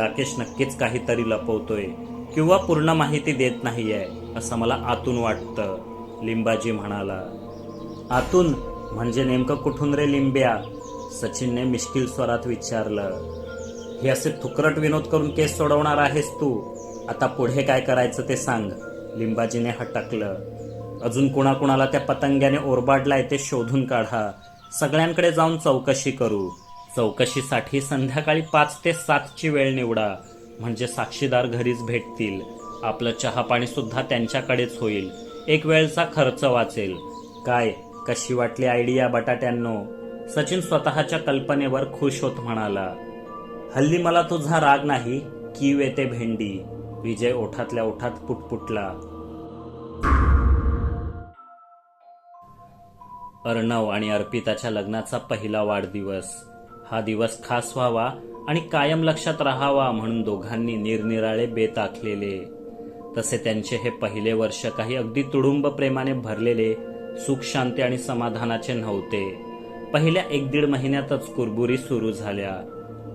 राकेश नक्कीच काहीतरी लपवतोय किंवा पूर्ण माहिती देत नाहीये असं मला आतून वाटतं लिंबाजी म्हणाला. आतून म्हणजे नेमकं कुठून रे लिंब्या? सचिनने मिश्किल स्वरात विचारलं. हे असे थुकरट विनोद करून केस सोडवणार आहेस तू. आता पुढे काय करायचं ते सांग लिंबाजीने हटकलं. अजून कुणाकुणाला त्या पतंग्याने ओरबाडलाय ते शोधून काढा. सगळ्यांकडे जाऊन चौकशी करू. चौकशीसाठी संध्याकाळी पाच ते सातची वेळ निवडा. म्हणजे साक्षीदार घरीच भेटतील. आपलं चहापाणीसुद्धा सुद्धा त्यांच्याकडेच होईल. एक वेळचा खर्च वाचेल. काय? कशी वाटली आयडिया बटाट्यांनो? सचिन स्वतःच्या कल्पनेवर खुश होत म्हणाला. हल्ली मला तुझा राग नाही कीव येते भेंडी. विजय ओठातल्या ओठात पुटपुटला. अर्णव आणि अर्पिताच्या लग्नाचा पहिला वाढदिवस. हा दिवस खास व्हावा आणि कायम लक्षात राहावा म्हणून दोघांनी निरनिराळे बेत आखलेले. तसे त्यांचे हे पहिले वर्ष काही अगदी तुडुंब प्रेमाने भरलेले सुख शांती आणि समाधानाचे नव्हते. पहिल्या एक दीड महिन्यातच कुरबुरी सुरू झाल्या.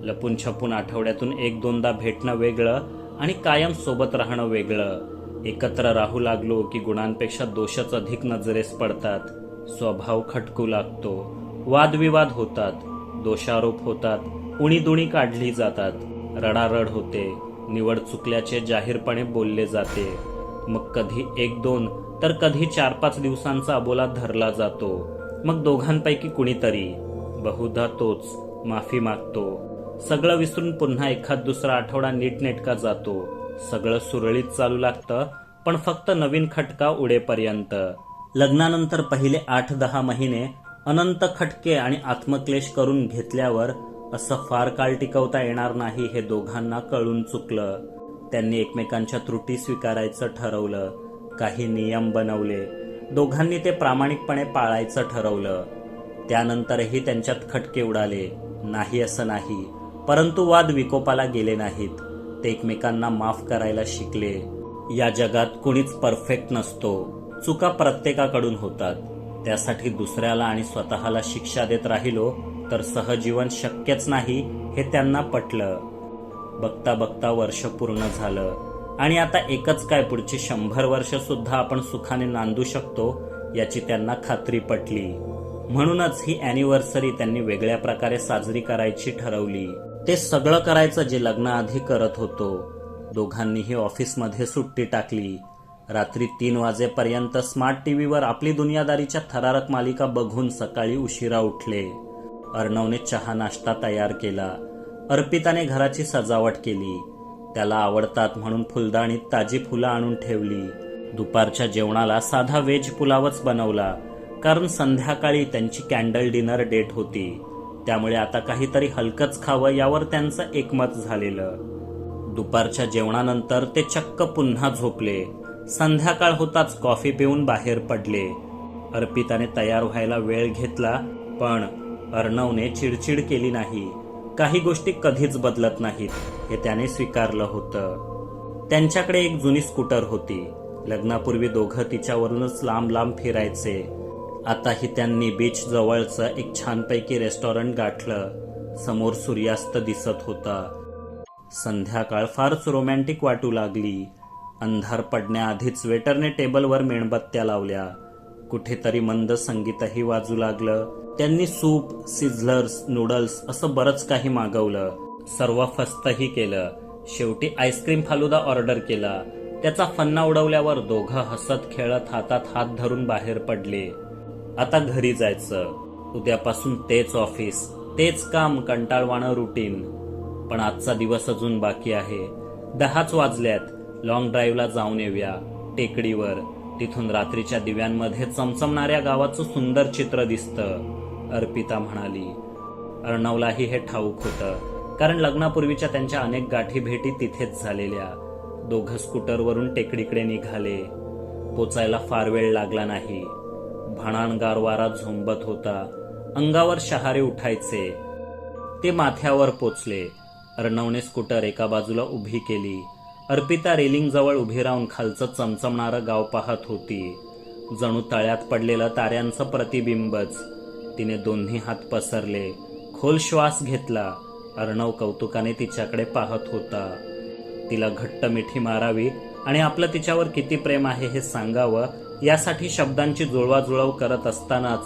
लपून छपून आठवड्यातून एक दोनदा भेटणं वेगळं आणि कायम सोबत राहणं वेगळं. एकत्र राहू लागलो की गुणांपेक्षा दोषच अधिक नजरेस पडतात. स्वभाव खटकू लागतो. वादविवाद होतात. दोषारोप होतात. उणीदुणी काढली जातात. रडारड होते. निवड चुकल्याचे जाहीरपणे बोलले जाते. मग कधी एक दोन तर कधी चार पाच दिवसांचा अबोला धरला जातो. मग दोघांपैकी कुणीतरी. बहुधा तोच. माफी मागतो. सगळं विसरून पुन्हा एखाद दुसरा आठवडा नीटनेटका जातो. सगळं सुरळीत चालू लागतं पण फक्त नवीन खटका उडेपर्यंत. लग्नानंतर पहिले आठ दहा महिने अनंत खटके आणि आत्मक्लेश करून घेतल्यावर असं फार काळ टिकवता येणार नाही हे दोघांना कळून चुकलं. त्यांनी एकमेकांच्या त्रुटी स्वीकारायचं ठरवलं. काही नियम बनवले. दोघांनी ते प्रामाणिकपणे पाळायचं ठरवलं. त्यानंतरही त्यांच्यात खटके उडाले. नाही असं नाही. परंतु वाद विकोपाला गेले नाहीत. ते एकमेकांना माफ करायला शिकले. या जगात कुणीच परफेक्ट नसतो. चुका प्रत्येकाकडून होतात. त्यासाठी दुसऱ्याला आणि स्वतःला शिक्षा देत राहिलो तर सहजीवन शक्यच नाही हे त्यांना पटलं. बघता बघता वर्ष पूर्ण झालं. आणि आता एकच काय पुढची शंभर वर्ष सुद्धा आपण सुखाने नांदू शकतो याची त्यांना खात्री पटली. म्हणूनच ही अॅनिव्हर्सरी त्यांनी वेगळ्या प्रकारे साजरी करायची ठरवली. ते सगळं करायचं जे लग्नाआधी करत होतो. दोघांनीही ऑफिसमध्ये सुट्टी टाकली. रात्री तीन वाजेपर्यंत स्मार्ट टीव्हीवर आपली दुनियादारीच्या थरारक मालिका बघून सकाळी उशिरा उठले. अर्णवने चहा नाश्ता तयार केला. अर्पिताने घराची सजावट केली. त्याला आवडतात म्हणून फुलदाणीत ताजी फुलं आणून ठेवली. दुपारच्या जेवणाला साधा व्हेज पुलावच बनवला कारण संध्याकाळी त्यांची कॅन्डल डिनर डेट होती. त्यामुळे आता काहीतरी हलकच खावं यावर त्यांचं एकमत झालेलं. दुपारच्या जेवणानंतर ते चक्क पुन्हा झोपले. संध्याकाळ होताच कॉफी पिऊन बाहेर पडले. अर्पिताने तयार व्हायला वेळ घेतला पण अर्णवने चिडचिड केली नाही. काही गोष्टी कधीच बदलत नाहीत हे त्याने स्वीकारलं होतं. त्यांच्याकडे एक जुनी स्कूटर होती. लग्नापूर्वी दोघं तिच्यावरूनच लांब लांब फिरायचे. आताही त्यांनी बीच जवळचं एक छानपैकी रेस्टॉरंट गाठलं. समोर सूर्यास्त दिसत होता. संध्याकाळ फारच रोमॅन्टिक वाटू लागली. अंधार पडण्याआधीच वेटरने टेबलवर मेणबत्त्या लावल्या. कुठेतरी मंद संगीतही वाजू लागलं. त्यांनी सूप सिझलर्स नूडल्स असं बरंच काही मागवलं. सर्व फस्तही केलं. शेवटी आईस्क्रीम फालुदा ऑर्डर केला. त्याचा फन्ना उडवल्यावर दोघं हसत खेळत हातात हात धरून बाहेर पडले. आता घरी जायचं. उद्यापासून तेच ऑफिस तेच काम कंटाळवाणं रुटीन. पण आजचा दिवस अजून बाकी आहे. दहाच वाजल्यात. लॉंग ड्राईव्हला जाऊन येऊया. टेकडीवर. तिथून रात्रीच्या दिव्यांमध्ये चमचमणाऱ्या गावाचं सुंदर चित्र दिसतं. अर्पिता म्हणाली अर्णवलाही हे ठाऊक होतं. कारण लग्नापूर्वीच्या त्यांच्या अनेक गाठी भेटी तिथेच झालेल्या. दोघं स्कूटरवरून टेकडीकडे निघाले. पोचायला फार वेळ लागला नाही. भाणाणगार वारा झोंबत होता. अंगावर शहारे उठायचे. ते माथ्यावर पोचले. अर्णवने स्कूटर एका बाजूला उभी केली. अर्पिता रेलिंगजवळ उभे उभी राहून खालचं चमचमणारं गाव पाहत होती. जणू तळ्यात पडलेलं ताऱ्यांचं प्रतिबिंबच तिने दोन्ही हात पसरले. खोल श्वास घेतला. अर्णव कौतुकाने तिच्याकडे पाहत होता. तिला घट्ट मिठी मारावी आणि आपलं तिच्यावर किती प्रेम आहे हे सांगावं यासाठी शब्दांची जुळवाजुळव करत असतानाच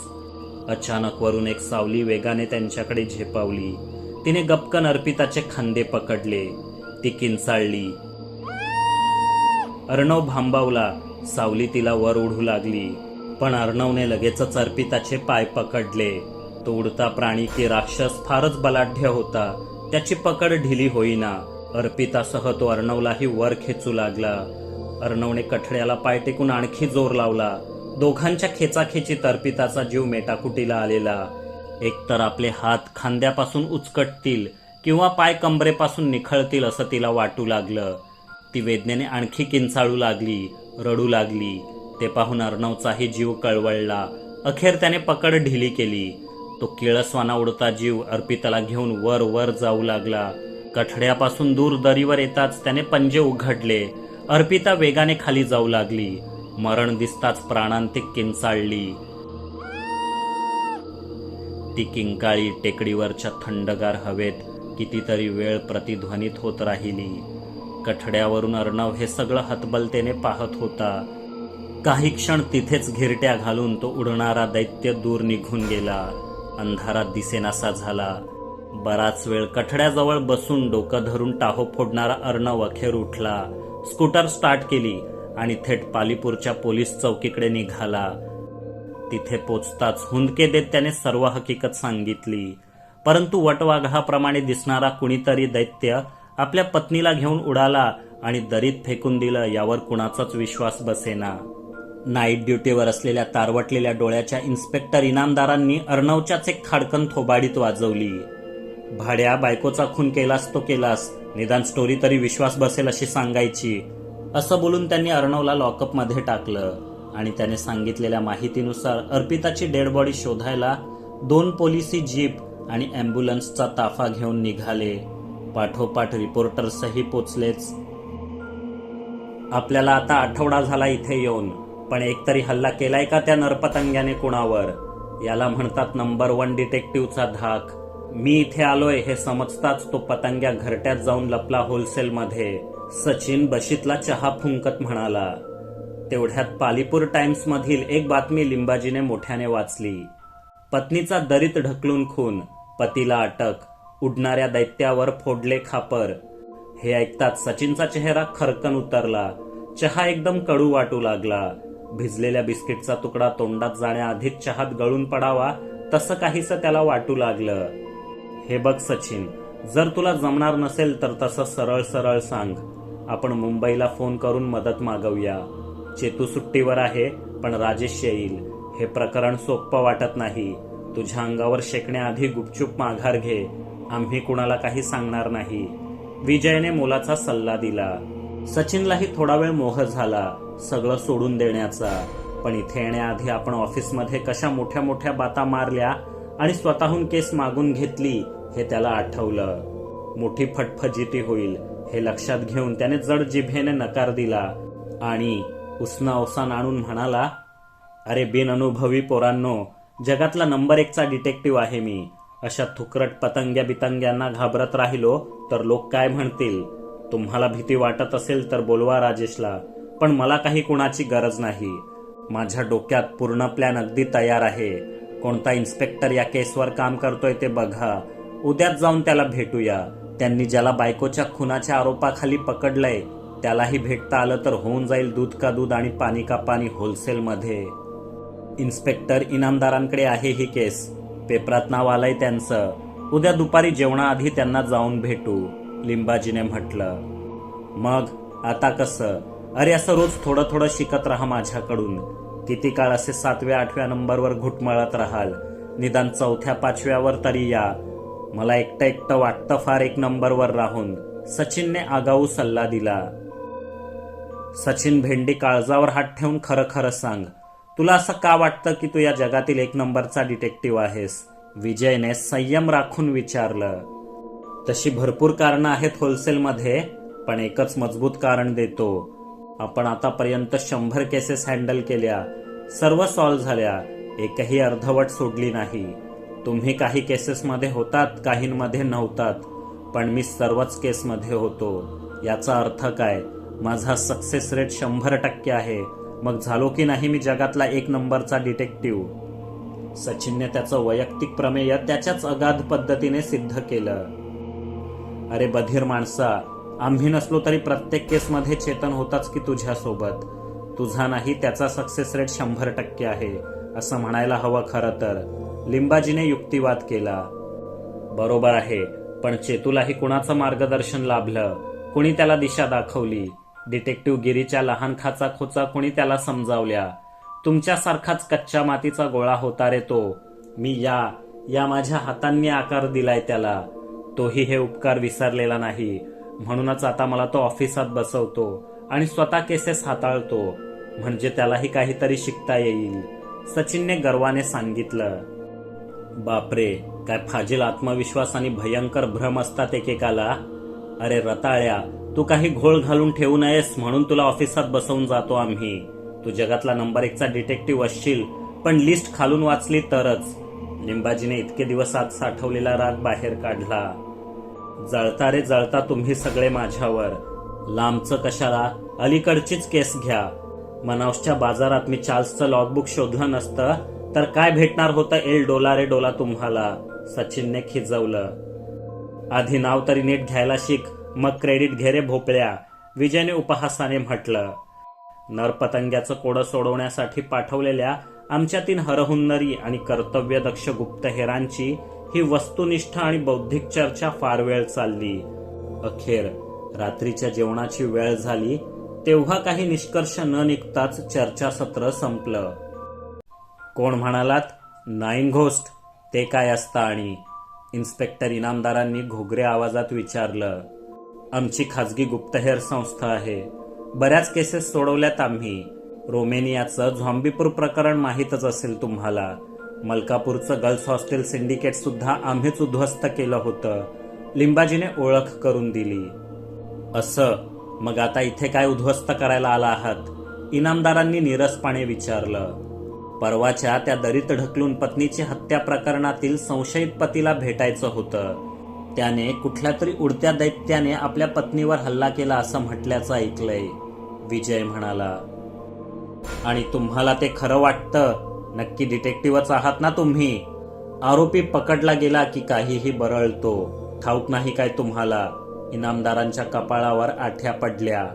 अचानक वरून एक सावली वेगाने त्यांच्याकडे झेपावली. तिने गपकन अर्पिताचे खांदे पकडले. ती किंचाळली. अर्णव भांबावला सावली तिला वर ओढू लागली. पण अर्णवने लगेचच अर्पिताचे पाय पकडले. तो उडता प्राणी की राक्षस फारच बलाढ्य होता त्याची पकड ढिली होईना. अर्पितासह तो अर्णवलाही वर खेचू लागला. अर्णवने कठड्याला पाय टेकून आणखी जोर लावला. दोघांच्या खेचाखेचीत अर्पिताचा जीव मेटाकुटीला आलेला. एकतर आपले हात खांद्यापासून उचकटतील किंवा पाय कंबरेपासून निखळतील असं तिला वाटू लागलं. ती वेदनेने आणखी किंचाळू लागली रडू लागली. ते पाहून अर्णवचाही जीव कळवळला. अखेर त्याने पकड ढिली केली. तो किळसवाना उडता जीव अर्पिताला घेऊन वर वर जाऊ लागला. कठड्यापासून दूर दरीवर येताच त्याने पंजे उघडले. अर्पिता वेगाने खाली जाऊ लागली. मरण दिसताच प्राणांतिक किंचाळली. ती किंकाळी टेकडीवरच्या थंडगार हवेत कितीतरी वेळ प्रतिध्वनित होत राहिली. कठड्यावरून अर्णव हे सगळं हतबलतेने पाहत होता. काही क्षण तिथेच घिरट्या घालून तो उडणारा दैत्य दूर निघून गेला. अंधारात दिसेनासा झाला. बराच वेळ कठड्याजवळ बसून डोकं धरून टाहो फोडणारा अर्णव अखेर उठला. स्कूटर स्टार्ट केली आणि थेट पालीपूरच्या पोलीस चौकीकडे निघाला. तिथे पोचताच हुंदके देत त्याने सर्व हकीकत सांगितली. परंतु वटवाघाप्रमाणे दिसणारा कुणीतरी दैत्य आपल्या पत्नीला घेऊन उडाला आणि दरीत फेकून दिलं यावर कुणाचाच विश्वास बसेना. नाईट ड्युटीवर असलेल्या तारवटलेल्या डोळ्याच्या इन्स्पेक्टर इनामदारांनी अर्णवच्याच एक खाडकन थोबाडीत वाजवली. भाड्या बायकोचा खून केलास तो केलास निदान स्टोरी तरी विश्वास बसेल अशी सांगायची. असं बोलून त्यांनी अर्णवला लॉकअपमध्ये टाकलं आणि त्याने सांगितलेल्या माहितीनुसार अर्पिताची डेड बॉडी शोधायला दोन पोलिसी जीप आणि अँब्युलन्सचा ताफा घेऊन निघाले. पाठोपाठ रिपोर्टर्सही पोचलेच. आपल्याला आता आठवडा झाला इथे येऊन पण एकतरी हल्ला केलाय का त्या नरपतंग्याने कुणावर? याला म्हणतात नंबर वन डिटेक्टिव्हचा धाक. मी इथे आलोय हे समजताच तो पतंग्या घरट्यात जाऊन लपला होलसेलमध्ये सचिन बशीतला चहा फुंकत म्हणाला. तेवढ्यात पालीपूर टाइम्स मधील एक बातमी लिंबाजीने मोठ्याने वाचली. पत्नीचा दरीत ढकलून खून पतीला अटक. उडणाऱ्या दैत्यावर फोडले खापर. हे ऐकताच सचिनचा चेहरा खरकन उतरला. चहा एकदम कडू वाटू लागला. भिजलेल्या बिस्किटचा तुकडा तोंडात जाण्याआधीच चहात गळून पडावा तसं काहीसं त्याला वाटू लागलं. हे बघ सचिन जर तुला जमणार नसेल तर तसं सरळ सरळ सांग. आपण मुंबईला फोन करून मदत मागवूया. चेतू सुट्टीवर आहे पण राजेश येईल. हे प्रकरण सोपं वाटत नाही. तुझ्या अंगावर शेकण्याआधी गुपचूप माघार घे. आम्ही कुणाला काही सांगणार नाही. विजयने मोलाचा सल्ला दिला. सचिनलाही थोडा वेळ मोह झाला सगळं सोडून देण्याचा. पण इथे येण्याआधी आपण ऑफिसमध्ये कशा मोठ्या मोठ्या बाता मारल्या आणि स्वतःहून केस मागून घेतली हे त्याला आठवलं. मोठी फटफजिती होईल हे लक्षात घेऊन त्याने जड जिभेने नकार दिला. आणि उसना अवसान आणून म्हणाला अरे बिन अनुभवी पोरांनो जगातला नंबर एकचा डिटेक्टिव्ह आहे मी. अशा थुकरट पतंग्या बितंग्यांना घाबरत राहिलो तर लोक काय म्हणतील? तुम्हाला भीती वाटत असेल तर बोलवा राजेशला पण मला काही कुणाची गरज नाही. माझ्या डोक्यात पूर्ण प्लॅन अगदी तयार आहे. कोणता इन्स्पेक्टर या केसवर काम करतोय ते बघा. उद्याच जाऊन त्याला भेटूया. त्यांनी ज्याला बायकोच्या खुनाच्या आरोपाखाली पकडलंय त्यालाही भेटता आलं तर होऊन जाईल दूध का दूध आणि पाणी का पाणी होलसेलमध्ये. इन्स्पेक्टर इनामदारांकडे आहे ही केस. पेपरात नाव आलंय त्यांचं. उद्या दुपारी जेवणाआधी त्यांना जाऊन भेटू लिंबाजीने म्हटलं. मग आता कसं? अरे असं रोज थोडं थोडं शिकत राहा माझ्याकडून. किती काळ असे सातव्या आठव्या नंबरवर घुटमळत राहाल? निदान चौथ्या पाचव्यावर तरी या. मला एकटं एकटं वाटतं फार एक नंबरवर राहून. सचिनने आगाऊ सल्ला दिला. सचिन भेंडी काळजावर हात ठेवून खरं खरं सांग. तुला असं का वाटतं की तू या जगातील एक नंबरचा डिटेक्टिव्ह आहेस? विजयने संयम राखून विचारलं. तशी भरपूर कारणं आहेत होलसेलमध्ये पण एकच मजबूत कारण देतो. आपण आतापर्यंत शंभर केसेस हँडल केल्या. सर्व सॉल्व्ह झाल्या. एकही अर्धवट सोडली नाही. तुम्ही काही केसेसमध्ये होतात काहींमध्ये नव्हतात पण मी सर्वच केसमध्ये होतो. याचा अर्थ काय? माझा सक्सेस रेट शंभर टक्के आहे. मग झालो की नाही मी जगातला एक नंबरचा डिटेक्टिव्ह सचिनने त्याचं वैयक्तिक प्रमेय त्याच्याच अगाध पद्धतीने सिद्ध केलं. अरे बधीर माणसा आम्ही नसलो तरी प्रत्येक केसमध्ये चेतन होताच की तुझ्यासोबत. तुझा नाही त्याचा सक्सेस रेट शंभर टक्के आहे असं म्हणायला हवं खरं तर. लिंबाजीने युक्तिवाद केला. बरोबर आहे पण चेतूलाही कुणाचं मार्गदर्शन लाभलं? कुणी त्याला दिशा दाखवली? डिटेक्टिव्ह गिरीच्या लहान खाचा खोचा कुणी त्याला समजावल्या. तुमच्यासारखाच कच्च्या मातीचा गोळा होता रे तो. मी या या माझ्या हातांनी आकार दिलाय त्याला. तोही हे उपकार विसरलेला नाही. म्हणूनच आता मला तो ऑफिसात बसवतो आणि स्वतः केसेस हाताळतो. म्हणजे त्यालाही काहीतरी शिकता येईल. सचिनने गर्वाने सांगितलं. बापरे काय फाजील आत्मविश्वास आणि भयंकर भ्रम असतात एकेकाला? अरे रताळ्या तू काही घोळ घालून ठेवू नयेस म्हणून तुला ऑफिसात बसवून जातो आम्ही. तू जगातला नंबर एकचा डिटेक्टिव्ह असशील पण लिस्ट खालून वाचली तरच. लिंबाजीने इतके दिवस आत साठवलेला राग बाहेर काढला. जळता रे जळता तुम्ही सगळे माझ्यावर. लांबचं कशाला? अलीकडचीच केस घ्या. मनावसच्या बाजारात मी चार्ल्सचं लॉगबुक शोधलं नसतं तर काय भेटणार होतं एल डोला रे डोला तुम्हाला? सचिनने खिजवलं. आधी नाव तरी नीट घ्यायला शिक. मग क्रेडिट घेरे भोपळ्या. विजयने उपहासाने म्हटलं नरपतंग्याचं कोडं सोडवण्यासाठी पाठवलेल्या आमच्या तीन हरहुन्नरी आणि कर्तव्यदक्ष गुप्तहेरांची ही वस्तुनिष्ठ आणि बौद्धिक चर्चा फार वेळ चालली. अखेर रात्रीच्या जेवणाची वेळ झाली तेव्हा काही निष्कर्ष न निघताच चर्चासत्र संपलं. कोण म्हणालात? Nine ghost. ते काय असतं आणि? इन्स्पेक्टर इनामदारांनी घोगरे आवाजात विचारलं आमची खाजगी गुप्तहेर संस्था आहे. बऱ्याच केसेस सोडवल्यात आम्ही. रोमेनियाचं झॉम्बीपूर प्रकरण माहीतच असेल तुम्हाला. मलकापूरचं गर्ल्स हॉस्टेल सिंडिकेट सुद्धा आम्हीच उद्ध्वस्त केलं होतं. लिंबाजीने ओळख करून दिली. असं. मग आता इथे काय उद्ध्वस्त करायला आला आहात? इनामदारांनी नीरसपणे विचारलं. परवाच्या त्या दरीत ढकलून पत्नीची हत्या प्रकरणातील संशयित पतीला भेटायचं होतं. त्याने कुठल्या तरी उडत्या दैत्याने आपल्या पत्नीवर हल्ला केला असं म्हटल्याचं ऐकलंय. विजय म्हणाला आणि तुम्हाला ते खरं वाटतं? नक्की डिटेक्टिव्हच आहात ना तुम्ही? आरोपी पकडला गेला की काहीही बरळतो. ठाऊक नाही काय तुम्हाला? इनामदारांच्या कपाळावर आठ्या पडल्या.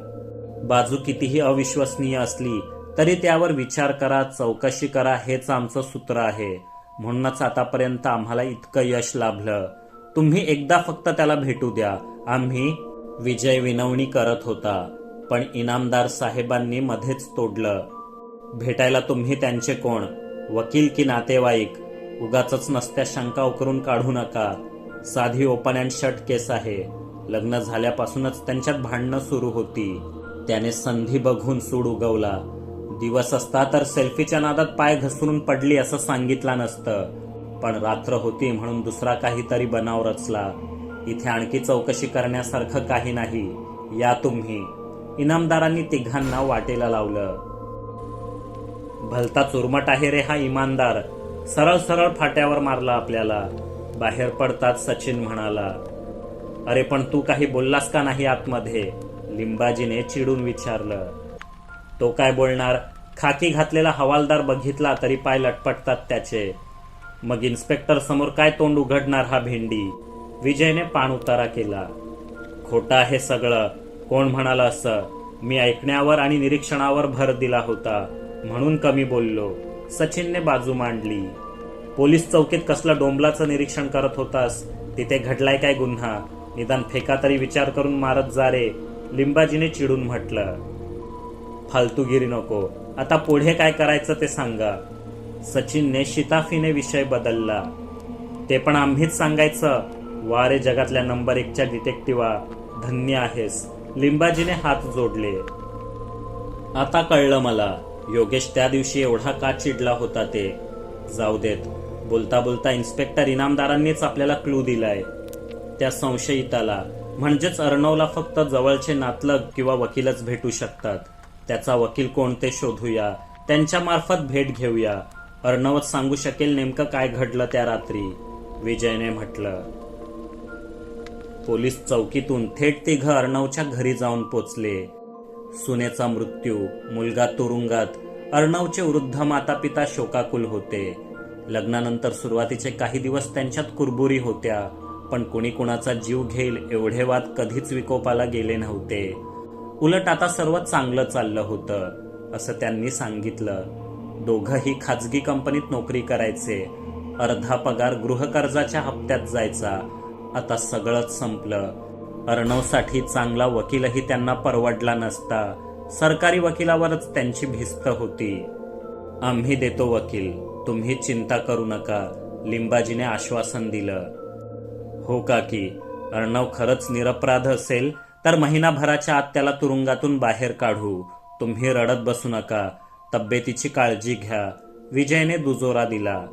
बाजू कितीही अविश्वसनीय असली तरी त्यावर विचार करा चौकशी करा हेच आमचं सूत्र आहे. म्हणूनच आतापर्यंत आम्हाला इतकं यश लाभलं. तुम्ही एकदा फक्त त्याला भेटू द्या. आम्ही विजय विनवणी करत होता पण इनामदार साहेबांनी मध्येच तोडलं. भेटायला तुम्ही त्यांचे कोण? वकील की नातेवाईक? उगाच नसत्या शंका उकरून काढू नका. साधी ओपन अँड शट केस आहे. लग्न झाल्यापासूनच त्यांच्यात भांडणं सुरू होती. त्याने संधी बघून सूड उगवला. दिवस असता तर सेल्फीच्या नादात पाय घसरून पडली असं सांगितलं नसतं. पण रात्र होती म्हणून दुसरा काहीतरी बनाव रचला. इथे आणखी चौकशी करण्यासारखं काही नाही. या तुम्ही. इनामदारांनी तिघांना वाटेला लावलं. भलता चुरमट आहे रे हा इमानदार. सरळ सरळ फाट्यावर मारला आपल्याला. बाहेर पडताच सचिन म्हणाला अरे पण तू काही बोललास का नाही आतमध्ये? लिंबाजीने चिडून विचारलं. तो काय बोलणार? खाकी घातलेला हवालदार बघितला तरी पाय लटपटतात त्याचे. मग इन्स्पेक्टर समोर काय तोंड उघडणार हा भेंडी? विजयने पाण उतारा केला. खोटं आहे सगळं. कोण म्हणाला असं? मी ऐकण्यावर आणि निरीक्षणावर भर दिला होता. म्हणून कमी बोललो. सचिनने बाजू मांडली. पोलीस चौकीत कसलं डोंबलाचं निरीक्षण करत होतास? तिथे घडलाय काय गुन्हा? निदान फेका तरी विचार करून मारत जा रे लिंबाजीने चिडून म्हटलं. फालतूगिरी नको. आता पुढे काय करायचं ते सांगा. सचिनने शिताफीने विषय बदलला. ते पण आम्हीच सांगायचं वारे जगातल्या नंबर एकच्या डिटेक्टिवा धन्य आहेस. लिंबाजीने हात जोडले. आता कळलं मला योगेश त्या दिवशी एवढा का चिडला होता ते. जाऊ देत. बोलता बोलता इन्स्पेक्टर इनामदारांनीच आपल्याला क्लू दिलाय. त्या संशयिताला. म्हणजेच अर्णवला फक्त जवळचे नातलग किंवा वकीलच भेटू शकतात. त्याचा वकील कोण ते शोधूया त्यांच्यामार्फत भेट घेऊया. अर्णवच सांगू शकेल नेमकं काय घडलं त्या रात्री. विजयने म्हटलं पोलीस चौकीतून थेट तिघ अर्णवच्या घरी जाऊन पोचले. सुनेचा मृत्यू मुलगा तुरुंगात. अर्णवचे वृद्ध माता पिता शोकाकुल होते. लग्नानंतर सुरुवातीचे काही दिवस त्यांच्यात कुरबुरी होत्या पण कुणी कुणाचा जीव घेईल एवढे वाद कधीच विकोपाला गेले नव्हते. उलट आता सर्व चांगलं चाललं होतं असं त्यांनी सांगितलं. दोघंही खाजगी कंपनीत नोकरी करायचे. अर्धा पगार गृहकर्जाच्या हप्त्यात जायचा. आता सगळंच संपलं. अर्णवसाठी चांगला वकीलही त्यांना परवडला नसता. सरकारी वकिलावरच त्यांची भिस्त होती. आम्ही देतो वकील. तुम्ही चिंता करू नका लिंबाजीने आश्वासन दिलं. हो काकी अर्णव खरंच निरपराध असेल तर महिनाभराच्या आत त्याला तुरुंगातून बाहेर काढू. तुम्ही रडत बसू नका. तब्येतीची काळजी घ्या. विजयने दुजोरा दिला.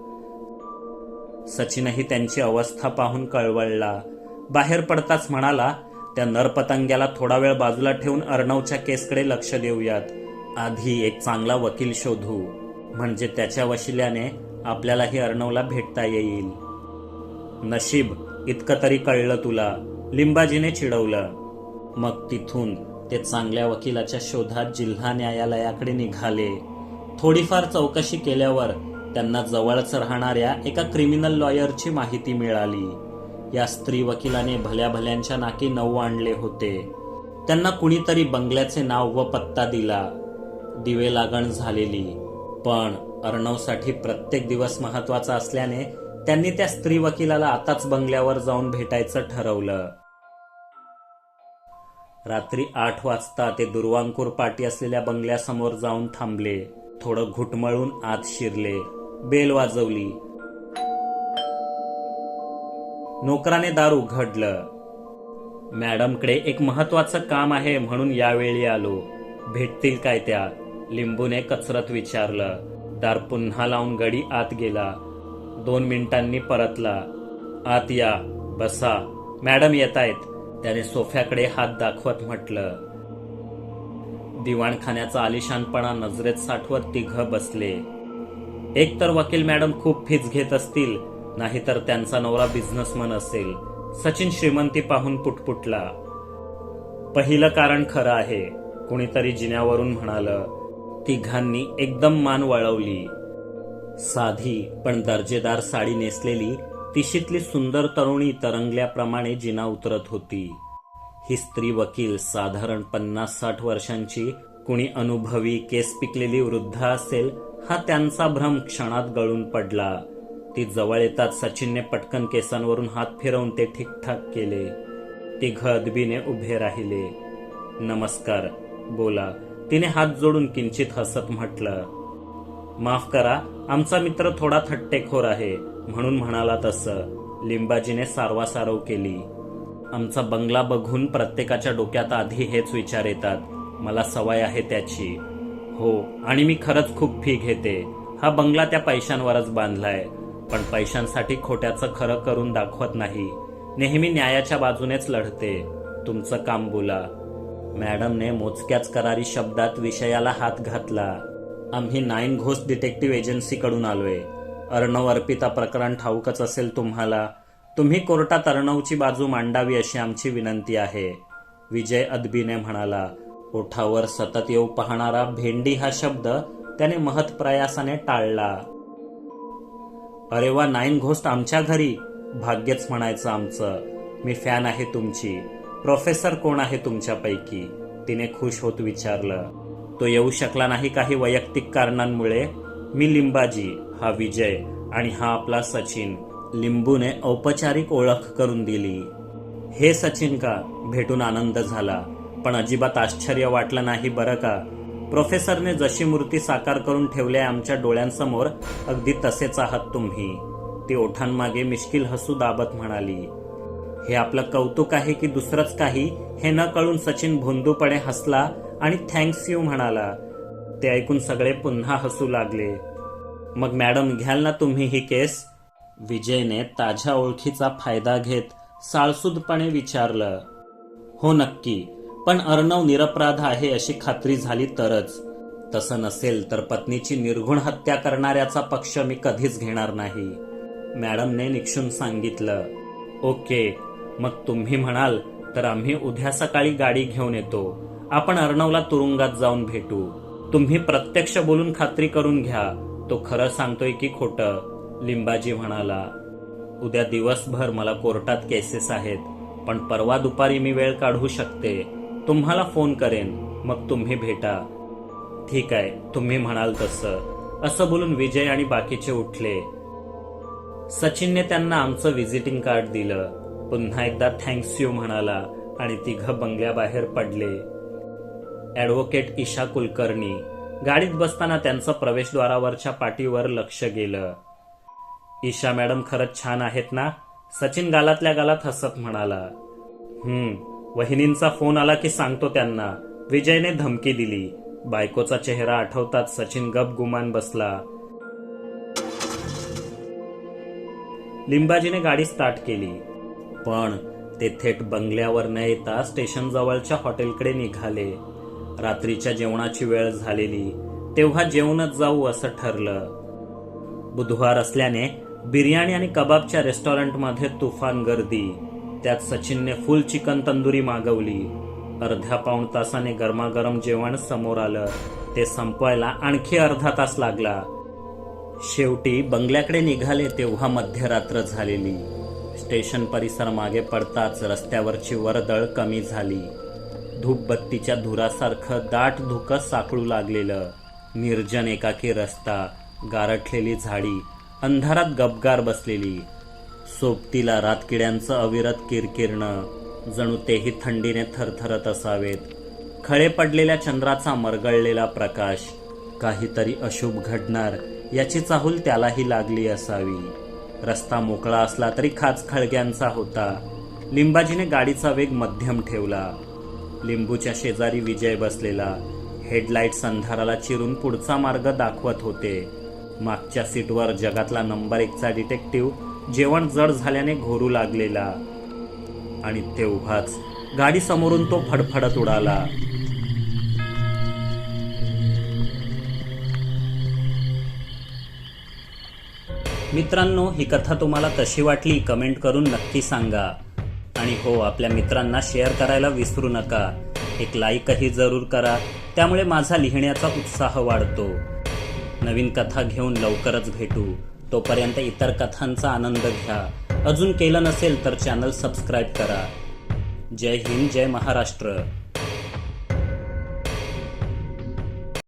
सचिनही त्यांची अवस्था पाहून कळवळला. बाहेर पडताच म्हणाला त्या नरपतंग्याला थोडा वेळ बाजूला ठेवून अर्णवच्या केसकडे लक्ष देऊयात. आधी एक चांगला वकील शोधू. म्हणजे त्याच्या वशिल्याने आपल्यालाही अर्णवला भेटता येईल. नशीब इतकं तरी कळलं तुला लिंबाजीने चिडवलं. मग तिथून ते चांगल्या वकिलाच्या शोधात जिल्हा न्यायालयाकडे निघाले. थोडीफार चौकशी केल्यावर त्यांना जवळच राहणाऱ्या एका क्रिमिनल लॉयरची माहिती मिळाली. या स्त्री वकिलाने भल्या भल्यांच्या नाकी नऊ आणले होते. त्यांना कुणीतरी बंगल्याचे नाव व पत्ता दिला. दिवे लागण झालेली. पण अर्णवसाठी प्रत्येक दिवस महत्त्वाचा असल्याने त्यांनी त्या स्त्री वकिलाला आताच बंगल्यावर जाऊन भेटायचं ठरवलं. रात्री आठ वाजता ते दुर्वांकूर पाटी असलेल्या बंगल्यासमोर जाऊन थांबले. थोडं घुटमळून आत शिरले. बेल वाजवली. नोकराने दार उघडलं मॅडमकडे एक महत्वाचं काम आहे म्हणून यावेळी आलो. भेटतील काय त्या लिंबूने कचरत विचारलं. दार पुन्हा लावून गडी आत गेला. दोन मिनिटांनी परतला. आत या. बसा. मॅडम येतायत. त्याने सोफ्याकडे हात दाखवत म्हटलं. दिवाणखान्याचा आलिशानपणा नजरेत साठवत तिघ बसले. एक तर वकील मॅडम खूप फीज घेत असतील नाहीतर त्यांचा नवरा बिझनेसमन असेल. सचिन श्रीमंती पाहून पुटपुटला. पहिलं कारण खरं आहे कुणीतरी जिन्यावरून म्हणालं तिघांनी एकदम मान वळवली. साधी पण दर्जेदार साडी नेसलेली तिशीतली सुंदर तरुणी तरंगल्याप्रमाणे जिना उतरत होती. ही स्त्री वकील साधारण पन्नास साठ वर्षांची कुणी अनुभवी केस पिकलेली वृद्ध असेल हा त्यांचा भ्रम क्षणात गळून पडला. ती जवळ येतात सचिनने पटकन केसांवरून हात फिरवून ते ठीकठाक केले. ती अदबीने उभे राहिले. नमस्कार बोला. तिने हात जोडून किंचित हसत म्हटलं माफ करा आमचा मित्र थोडा थट्टेखोर आहे म्हणून म्हणाला तसं. लिंबाजीने सारवासारव केली. आमचा बंगला बघून प्रत्येकाच्या डोक्यात आधी हेच विचार येतात. मला सवय आहे त्याची. हो आणि मी खरंच खूप फी घेते. हा बंगला त्या पैशांवरच बांधलाय. पण पैशांसाठी खोट्याचं खरं करून दाखवत नाही. नेहमी न्यायाच्या बाजूनेच लढते. तुमचं काम बोला. मॅडमने मोजक्याच करारी शब्दात विषयाला हात घातला. आम्ही नाईन घोष डिटेक्टिव्ह एजन्सीकडून आलोय. अर्णव अर्पिता प्रकरण ठाऊकच असेल तुम्हाला. तुम्ही कोर्टात अर्णवची बाजू मांडावी अशी आमची विनंती आहे. विजय अदबीने म्हणाला ओठावर सतत येऊ पाहणारा भेंडी हा शब्द त्याने महत्प्रयासाने टाळला. अरे वा नाईन घोस्ट आमच्या घरी भाग्यच म्हणायचं आमचं. मी फॅन आहे तुमची. प्रोफेसर कोण आहे तुमच्यापैकी? तिने खुश होत विचारलं. तो येऊ शकला नाही काही वैयक्तिक कारणांमुळे. मी लिंबाजी हा विजय आणि हा आपला सचिन. लिंबूने औपचारिक ओळख करून दिली. हे सचिन का? भेटून आनंद झाला. पण अजिबात आश्चर्य वाटलं नाही बरं का? प्रोफेसरने जशी मूर्ती साकार करून ठेवल्या आमच्या डोळ्यांसमोर अगदी तसेच आहात तुम्ही. ती ओठांमागे मिश्किल हसू दाबत म्हणाली. हे आपलं कौतुक आहे की दुसरंच काही? हे न कळून सचिन भोंदूपणे हसला आणि थँक्स यू म्हणाला. ते ऐकून सगळे पुन्हा हसू लागले. मग मॅडम घ्याल ना तुम्ही ही केस? विजयने ताज्या ओळखीचा फायदा घेत साळसूदपणे विचारलं हो नक्की पण अर्णव निरपराध आहे अशी खात्री झाली तरच. तसं नसेल तर पत्नीची निर्घुण हत्या करणाऱ्याचा पक्ष मी कधीच घेणार नाही. मॅडमने निक्षून सांगितलं ओके मग तुम्ही म्हणाल तर आम्ही उद्या सकाळी गाडी घेऊन येतो. आपण अर्णवला तुरुंगात जाऊन भेटू. तुम्ही प्रत्यक्ष बोलून खात्री करून घ्या. तो खरं सांगतोय की खोटं. लिंबाजी म्हणाला उद्या दिवसभर मला कोर्टात केसेस आहेत पण परवा दुपारी मी वेळ काढू शकते. तुम्हाला फोन करेन मग तुम्ही भेटा. ठीक आहे तुम्ही म्हणाल तसं. असं बोलून विजय आणि बाकीचे उठले. सचिनने त्यांना आमचं व्हिजिटिंग कार्ड दिलं. पुन्हा एकदा थँक्स यू म्हणाला आणि तिघ बंगल्याबाहेर पडले. ॲडव्होकेट ईशा कुलकर्णी. गाडीत बसताना त्यांचं प्रवेशद्वारावरच्या पाटीवर लक्ष गेलं. ईशा मॅडम खरंच छान आहेत ना? सचिन गालातल्या गालात हसत म्हणाला. हम्म वहिनींचा फोन आला की सांगतो त्यांना. विजयने धमकी दिली. बायकोचा चेहरा आठवताच सचिन गप गुमान बसला. लिंबाजीने गाडी स्टार्ट केली. पण ते थेट बंगल्यावर न येता स्टेशन जवळच्या हॉटेलकडे निघाले. रात्रीच्या जेवणाची वेळ झालेली. तेव्हा जेवणच जाऊ असं ठरलं. बुधवार असल्याने बिर्याणी आणि कबाबच्या रेस्टॉरंटमध्ये तुफान गर्दी. त्यात सचिनने फुल चिकन तंदुरी मागवली. अर्ध्या पाऊण तासाने गरमागरम जेवण समोर आलं. ते संपवायला आणखी अर्धा तास लागला. शेवटी बंगल्याकडे निघाले तेव्हा मध्यरात्र झालेली. स्टेशन परिसर मागे पडताच रस्त्यावरची वर्दळ कमी झाली. धूपबत्तीच्या धुरासारखं दाट धुकं साकळू लागलेलं. निर्जन एकाकी रस्ता गारठलेली झाडी अंधारात गबगार बसलेली. सोबतीला रातकिड्यांचं अविरत किरकिरणं. जणू तेही थंडीने थरथरत असावेत. खळे पडलेल्या चंद्राचा मरगळलेला प्रकाश. काहीतरी अशुभ घडणार याची चाहूल त्यालाही लागली असावी. रस्ता मोकळा असला तरी खाच खळग्यांचा होता. लिंबाजीने गाडीचा वेग मध्यम ठेवला. लिंबूच्या शेजारी विजय बसलेला. हेडलाईट्स अंधाराला चिरून पुढचा मार्ग दाखवत होते. मागच्या सीटवर जगातला नंबर एकचा डिटेक्टिव्ह जेवण जड झाल्याने घोरू लागलेला. आणि तेव्हाच गाडी समोरून तो फडफडत उडाला. मित्रांनो ही कथा तुम्हाला कशी वाटली कमेंट करून नक्की सांगा. आणि हो आपल्या मित्रांना शेअर करायला विसरू नका. एक लाईकही जरूर करा. त्यामुळे माझा लिहिण्याचा उत्साह वाढतो. नवीन कथा घेऊन लवकरच भेटू. तोपर्यंत इतर कथांचा आनंद घ्या. अजून केलं नसेल तर चॅनल सबस्क्राईब करा. जय हिंद जय महाराष्ट्र.